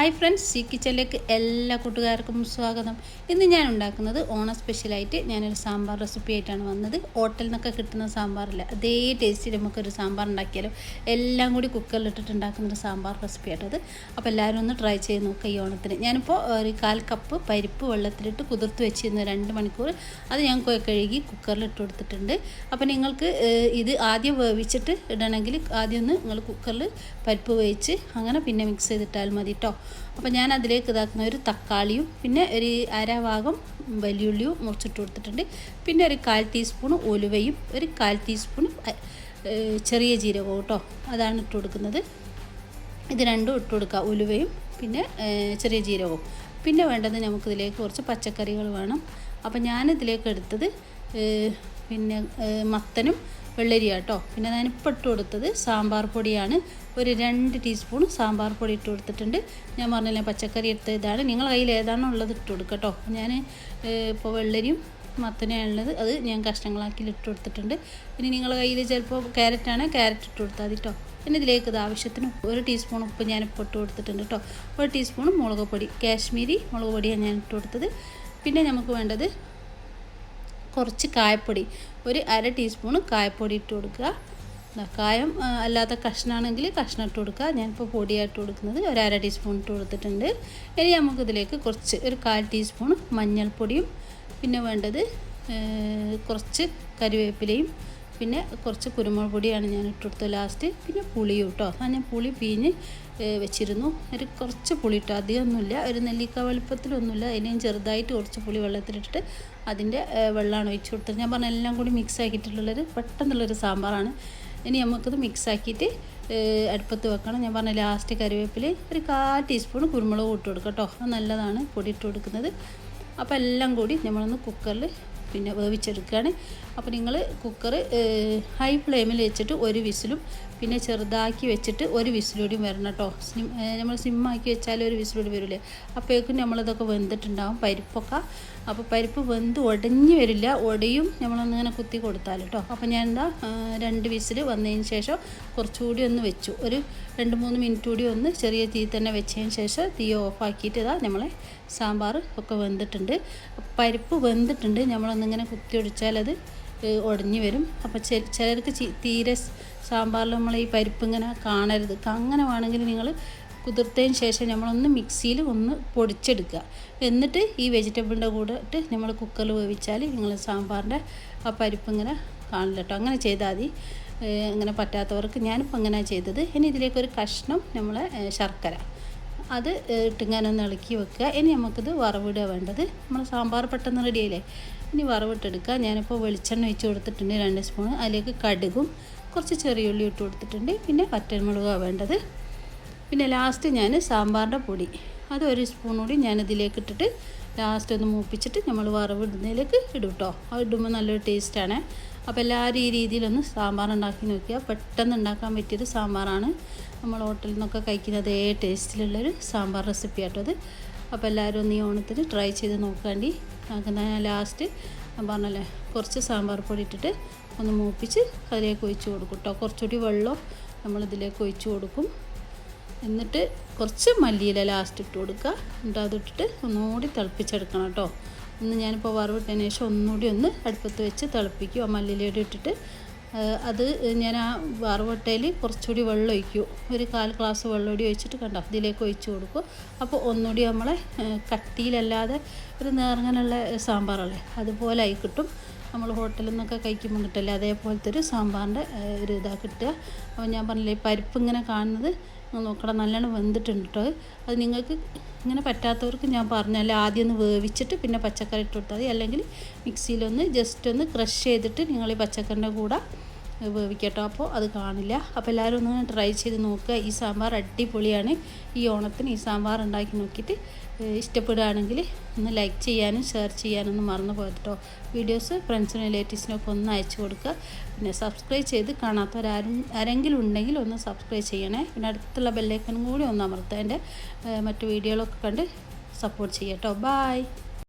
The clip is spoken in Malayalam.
ഹായ് ഫ്രണ്ട്സ് സി കിച്ചണിലേക്ക് എല്ലാ കൂട്ടുകാർക്കും സ്വാഗതം. ഇന്ന് ഞാൻ ഉണ്ടാക്കുന്നത് ഓണ സ്പെഷ്യലായിട്ട് ഞാനൊരു സാമ്പാർ റെസിപ്പി ആയിട്ടാണ് വന്നത്. ഹോട്ടലിൽ നിന്നൊക്കെ കിട്ടുന്ന സാമ്പാറില്ല അതേ ടേസ്റ്റിൽ നമുക്കൊരു സാമ്പാർ ഉണ്ടാക്കിയാലോ. എല്ലാം കൂടി കുക്കറിലിട്ടിട്ട് ഉണ്ടാക്കുന്നൊരു സാമ്പാർ റെസിപ്പി ആയിട്ടത് അപ്പോൾ എല്ലാവരും ഒന്ന് ട്രൈ ചെയ്ത് നോക്കുക ഈ ഓണത്തിന്. ഞാനിപ്പോൾ ഒരു കാൽ കപ്പ് പരിപ്പ് വെള്ളത്തിലിട്ട് കുതിർത്ത് വെച്ചിരുന്നു രണ്ട് മണിക്കൂർ അത് ഞാൻ കഴുകി കുക്കറിൽ ഇട്ട് കൊടുത്തിട്ടുണ്ട്. അപ്പോൾ നിങ്ങൾക്ക് ഇത് ആദ്യം വേവിച്ചിട്ട് ഇടണമെങ്കിൽ ആദ്യം ഒന്ന് നിങ്ങൾ കുക്കറിൽ പരിപ്പ് വേവിച്ച് അങ്ങനെ പിന്നെ മിക്സ് ചെയ്തിട്ടാൽ മതി കേട്ടോ അപ്പോൾ ഞാൻ അതിലേക്ക് ഇതാക്കുന്ന ഒരു തക്കാളിയും പിന്നെ ഒരു അരഭാഗം വലിയുള്ളിയും മുറിച്ചിട്ട് കൊടുത്തിട്ടുണ്ട്. പിന്നെ ഒരു കാൽ ടീസ്പൂൺ ഉലുവയും ഒരു കാൽ ടീസ്പൂൺ ചെറിയ ജീരകവും കേട്ടോ. അതാണ് ഇട്ട് കൊടുക്കുന്നത്. ഇത് രണ്ടും ഇട്ട് കൊടുക്കുക. ഉലുവയും പിന്നെ ചെറിയ ജീരകവും. പിന്നെ വേണ്ടത് നമുക്കിതിലേക്ക് കുറച്ച് പച്ചക്കറികൾ വേണം. അപ്പോൾ ഞാനിതിലേക്ക് എടുത്തത് പിന്നെ മത്തനും വെള്ളരി കേട്ടോ പിന്നെ ഞാനിപ്പോൾ ഇട്ട് കൊടുത്തത് സാമ്പാർ പൊടിയാണ്. ഒരു രണ്ട് ടീസ്പൂൺ സാമ്പാർ പൊടി ഇട്ട് കൊടുത്തിട്ടുണ്ട്. ഞാൻ പറഞ്ഞില്ലേ പച്ചക്കറി എടുത്ത ഇതാണ്. നിങ്ങൾ കയ്യിൽ ഏതാണോ ഉള്ളത് ഇട്ട് കൊടുക്കട്ടോ കേട്ടോ ഞാൻ ഇപ്പോൾ വെള്ളരിയും മത്തനെയാണുള്ളത് അത് ഞാൻ കഷ്ണങ്ങളാക്കി ഇട്ട് കൊടുത്തിട്ടുണ്ട്. ഇനി നിങ്ങളുടെ കയ്യിൽ ചിലപ്പോൾ ക്യാരറ്റാണ് ക്യാരറ്റ് ഇട്ട് കൊടുത്താൽ മതി കേട്ടോ പിന്നെ ഇതിലേക്ക് ഇത് ആവശ്യത്തിന് ഒരു ടീസ്പൂൺ ഉപ്പ് ഞാൻ ഇപ്പോൾ ഇട്ട് കൊടുത്തിട്ടുണ്ട് കേട്ടോ ഒരു ടീസ്പൂൺ മുളക് പൊടി കാശ്മീരി മുളക് പൊടിയാണ് ഞാൻ ഇട്ട് കൊടുത്തത്. പിന്നെ നമുക്ക് വേണ്ടത് കുറച്ച് കായപ്പൊടി. ഒരു അര ടീസ്പൂൺ കായപ്പൊടി ഇട്ട് കൊടുക്കുക. കായം അല്ലാത്ത കഷ്ണമാണെങ്കിൽ കഷ്ണം ഇട്ട് കൊടുക്കുക. ഞാനിപ്പോൾ പൊടിയായിട്ട് കൊടുക്കുന്നത് ഒരു അര ടീസ്പൂൺ ഇട്ട് കൊടുത്തിട്ടുണ്ട്. ഇനി നമുക്കിതിലേക്ക് കുറച്ച് ഒരു കാൽ ടീസ്പൂൺ മഞ്ഞൾപ്പൊടിയും പിന്നെ വേണ്ടത് കുറച്ച് കരിവേപ്പിലയും പിന്നെ കുറച്ച് കുരുമുളക് പൊടിയാണ് ഞാൻ ഇട്ട് കൊടുത്തത് ലാസ്റ്റ് പിന്നെ പുളിയും കേട്ടോ ആ ഞാൻ പുളി പിഴിഞ്ഞ് വെച്ചിരുന്നു. ഒരു കുറച്ച് പുളി ഇട്ടോ. അധികമൊന്നുമില്ല. ഒരു നെല്ലിക്ക വലുപ്പത്തിലൊന്നുമില്ല. അതിനെയും ചെറുതായിട്ട് കുറച്ച് പുളി വെള്ളത്തിലിട്ടിട്ട് അതിന്റെ വെള്ളമാണ് ഒഴിച്ച് കൊടുത്തത്. ഞാൻ പറഞ്ഞ എല്ലാം കൂടി മിക്സ് ആക്കിയിട്ടുള്ളൊരു പെട്ടെന്നുള്ളൊരു സാമ്പാറാണ്. ഇനി നമുക്കത് മിക്സ് ആക്കിയിട്ട് അടുപ്പത്ത് വെക്കണം. ഞാൻ പറഞ്ഞ ലാസ്റ്റ് കറിവേപ്പില ഒരു കാൽ ടീസ്പൂൺ കുരുമുളക് ഇട്ട് കൊടുക്കാം കേട്ടോ. നല്ലതാണ് പൊടി ഇട്ട് കൊടുക്കുന്നത്. അപ്പോൾ എല്ലാം കൂടി നമ്മളൊന്ന് കുക്കറിൽ പിന്നെ വേവിച്ചെടുക്കുകയാണ്. അപ്പോൾ നിങ്ങൾ കുക്കർ ഹൈ ഫ്ലെയിമിൽ വെച്ചിട്ട് ഒരു വിസിലും പിന്നെ ചെറുതാക്കി വെച്ചിട്ട് ഒരു വിസിലൂടിയും വരണം കേട്ടോ സിം നമ്മൾ സിമ്മാക്കി വെച്ചാൽ ഒരു വിസിലൂടി വരില്ലേ അപ്പോഴേക്കും നമ്മളിതൊക്കെ വെന്തിട്ടുണ്ടാവും. പരിപ്പൊക്കെ അപ്പോൾ പരിപ്പ് വെന്ത് ഒടഞ്ഞു വരില്ല. ഒടിയും നമ്മളൊന്നിങ്ങനെ കുത്തി കൊടുത്താൽ കേട്ടോ അപ്പോൾ ഞാൻ എന്താ രണ്ട് വിസിൽ വന്നതിന് ശേഷം കുറച്ചുകൂടി ഒന്ന് വെച്ചു. ഒരു രണ്ട് മൂന്ന് മിനിറ്റ് കൂടി ഒന്ന് ചെറിയ തീ തന്നെ വെച്ചതിന് ശേഷം തീ ഓഫാക്കിയിട്ട് ഇതാ നമ്മളെ സാമ്പാർ ഒക്കെ വെന്തിട്ടുണ്ട്. പരിപ്പ് വെന്തിട്ടുണ്ട്. നമ്മളൊന്നിങ്ങനെ കുത്തി ഒടിച്ചാൽ അത് ഉടഞ്ഞു വരും. അപ്പോൾ ചിലർക്ക് തീരെ സാമ്പാറിൽ നമ്മൾ ഈ പരിപ്പ് ഇങ്ങനെ കാണരുത്. അങ്ങനെ വേണമെങ്കിൽ നിങ്ങൾ കുതിർത്തതിന് ശേഷം നമ്മളൊന്ന് മിക്സിയിൽ ഒന്ന് പൊടിച്ചെടുക്കുക. എന്നിട്ട് ഈ വെജിറ്റബിളിന്റെ കൂടെ ഇട്ട് നമ്മൾ കുക്കറിൽ വേവിച്ചാൽ നിങ്ങൾ സാമ്പാറിന്റെ ആ പരിപ്പ് ഇങ്ങനെ കാണില്ല കേട്ടോ അങ്ങനെ ചെയ്താൽ മതി. അങ്ങനെ പറ്റാത്തവർക്ക് ഞാനിപ്പോൾ അങ്ങനെ ചെയ്തത്. ഇനി ഇതിലേക്കൊരു കഷ്ണം നമ്മളെ ശർക്കര. അത് ഇട്ടിങ്ങാനൊന്ന് ഇളക്കി വെക്കുക. ഇനി നമുക്കിത് വറവിടുക വേണ്ടത്. നമ്മൾ സാമ്പാർ പെട്ടെന്ന് റെഡിയായില്ലേ ഇനി വറവിട്ടെടുക്കുക. ഞാനിപ്പോൾ വെളിച്ചെണ്ണ ഒഴിച്ച് കൊടുത്തിട്ടുണ്ട്. രണ്ട് സ്പൂൺ അതിലേക്ക് കടുകും കുറച്ച് ചെറിയ ഉള്ളി ഇട്ട് കൊടുത്തിട്ടുണ്ട്. പിന്നെ വറ്റൽമുളകാണ് വേണ്ടത്. പിന്നെ ലാസ്റ്റ് ഞാൻ സാമ്പാറിന്റെ പൊടി. അത് ഒരു സ്പൂൺ കൂടി ഞാൻ ഇതിലേക്ക് ഇട്ടിട്ട് ലാസ്റ്റ് ഒന്ന് മൂപ്പിച്ചിട്ട് നമ്മൾ വറവിടുന്നതിലേക്ക് ഇടും കേട്ടോ അത് ഇടുമ്പോൾ നല്ലൊരു ടേസ്റ്റാണ് അപ്പോൾ എല്ലാവരും ഈ രീതിയിലൊന്ന് സാമ്പാർ ഉണ്ടാക്കി നോക്കിയാൽ പെട്ടെന്ന് ഉണ്ടാക്കാൻ പറ്റിയൊരു സാമ്പാറാണ്. നമ്മൾ ഹോട്ടലിൽ നിന്നൊക്കെ കഴിക്കുന്ന അതേ ടേസ്റ്റിലുള്ളൊരു സാമ്പാർ റെസിപ്പി ആട്ടോ അത്. അപ്പോൾ എല്ലാവരും ഒന്ന് ഈ ഓണത്തിന് ട്രൈ ചെയ്ത് നോക്കാണ്ടി. ഞാൻ ലാസ്റ്റ് ഞാൻ പറഞ്ഞല്ലേ കുറച്ച് സാമ്പാർ പൊടി ഇട്ടിട്ട് ഒന്ന് മൂപ്പിച്ച് അതിലേക്ക് ഒഴിച്ച് കൊടുക്കും കേട്ടോ കുറച്ചുകൂടി വെള്ളം നമ്മളിതിലേക്ക് ഒഴിച്ച് കൊടുക്കും. എന്നിട്ട് കുറച്ച് മല്ലിയില ലാസ്റ്റ് ഇട്ട് കൊടുക്കുക. എന്നിട്ട് അതിട്ടിട്ട് ഒന്നുകൂടി തിളപ്പിച്ചെടുക്കണം കേട്ടോ. ഒന്ന് ഞാനിപ്പോൾ വറവിട്ടതിന് ശേഷം ഒന്നുകൂടി ഒന്ന് അടുപ്പത്ത് വെച്ച് തിളപ്പിക്കും. ആ മല്ലിയിലയുടെ ഇട്ടിട്ട് അത് ഞാൻ ആ വറവിട്ടയിൽ കുറച്ചുകൂടി വെള്ളം ഒഴിക്കും. ഒരു കാൽ ഗ്ലാസ് വെള്ളം കൂടി ഒഴിച്ചിട്ട് കണ്ടോ ഇതിലേക്ക് ഒഴിച്ചു കൊടുക്കും. അപ്പോൾ ഒന്നുകൂടി നമ്മളെ കട്ടിയിലല്ലാതെ ഒരു നേർങ്ങനുള്ള സാമ്പാറല്ലേ അതുപോലെ ആയി കിട്ടും. നമ്മൾ ഹോട്ടലിൽ നിന്നൊക്കെ കഴിക്കുമ്പോൾ കിട്ടില്ല അതേപോലത്തെ ഒരു സാമ്പാറിന്റെ ഒരു ഇതാണ് കിട്ടുക. അപ്പോൾ ഞാൻ പറഞ്ഞില്ലേ പരിപ്പ് ഇങ്ങനെ കാണുന്നത് നോക്കണം നല്ലോണം വെന്തിട്ടുണ്ട് അത് നിങ്ങൾക്ക് ഇങ്ങനെ പറ്റാത്തവർക്ക് ഞാൻ പറഞ്ഞാൽ ആദ്യം ഒന്ന് വേവിച്ചിട്ട് പിന്നെ പച്ചക്കറി ഇട്ട് കൊടുത്താൽ മതി. അല്ലെങ്കിൽ മിക്സിയിലൊന്ന് ജസ്റ്റ് ഒന്ന് ക്രഷ് ചെയ്തിട്ട് നിങ്ങൾ ഈ പച്ചക്കറിന്റെ കൂടെ വേവിക്കട്ടോ. അപ്പോൾ അത് കാണില്ല. അപ്പോൾ എല്ലാവരും ഒന്ന് ട്രൈ ചെയ്ത് നോക്കുക. ഈ സാമ്പാർ അടിപൊളിയാണ്. ഈ ഓണത്തിന് ഈ സാമ്പാർ ഉണ്ടാക്കി നോക്കിയിട്ട് ഇഷ്ടപ്പെടുകയാണെങ്കിൽ ഒന്ന് ലൈക്ക് ചെയ്യാനും ഷെയർ ചെയ്യാനും ചെയ്യാനൊന്നും മറന്നു പോയിട്ടോ വീഡിയോസ് ഫ്രണ്ട്സിനും റിലേറ്റീവ്സിനൊക്കെ ഒന്ന് അയച്ചു കൊടുക്കുക. പിന്നെ സബ്സ്ക്രൈബ് ചെയ്ത് കാണാത്തവരാരും ആരെങ്കിലും ഉണ്ടെങ്കിൽ ഒന്ന് സബ്സ്ക്രൈബ് ചെയ്യണേ. പിന്നെ അടുത്തുള്ള ബെല്ലൈക്കനും കൂടി ഒന്ന് അമർത്തുക എന്റെ മറ്റു വീഡിയോകളൊക്കെ കണ്ട് സപ്പോർട്ട് ചെയ്യട്ടോ ബായ്